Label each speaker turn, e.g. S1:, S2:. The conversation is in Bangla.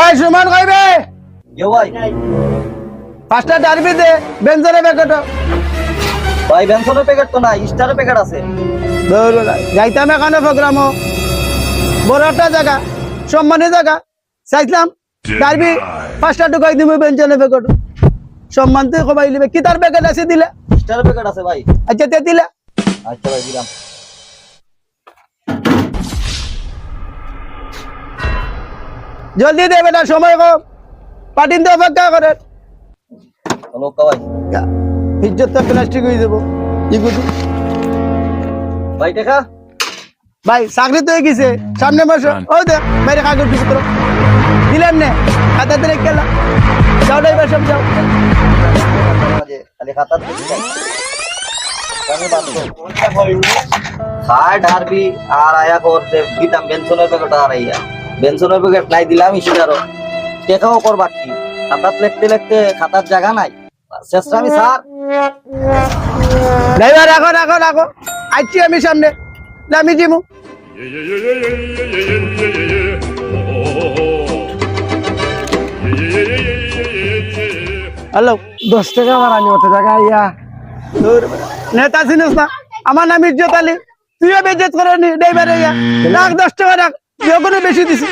S1: ওই সুমন কইবে? পাঁচটা ডারবি দে বেঞ্জনে বেকট
S2: ভাই বেনসনের প্যাকেট তো না স্টারের প্যাকেট আছে।
S1: যাইতাম এখানে প্রোগ্রাম বড় একটা জায়গা সম্মানী জায়গা। চাইছিলাম ডারবি পাঁচটা ঢুকাই দিব বেকট সম্মান কমাই লিবে কি তার প্যাকেট আছে দিলে?
S2: স্টারের প্যাকেট আছে ভাই।
S1: আচ্ছা তে দিলে।
S2: আচ্ছা ভাই দিলাম
S1: জলদি দে বেটা সময় কম। পাটিন তো অপেক্ষা করেন। প্লাস্টিক হয়ে যাব।
S2: ভাই দেখা?
S1: ভাই চাকরি তো গেছে। সামনে মাসে ওই দেখ বাইরে কাগজ দিলেন নে। খাতা দিলে গেলাম যাও ড্রাইভার সব যাও।
S2: খালি খাতা আমি আর আয়া করতে দিতাম বেনসনের প্যাকেট আর আইয়া বেনসনের প্যাকেট নাই দিলাম টেকাও কি? খাতাত লিখতে লিখতে খাতার জায়গা নাই। শেষটা আমি স্যার।
S1: ড্রাইভার রাখো রাখো রাখো। আসছি আমি সামনে। আমি জিমু। হ্যালো
S3: দশ টাকা আমার আনি অত টাকা ইয়া
S1: নেতা চিনিস না। আমার নাম ইজ্জত আলী। তুইও বেজেত করে নি ড্রাইভার রাখ দশ টাকা রাখ। বেশি দিছি।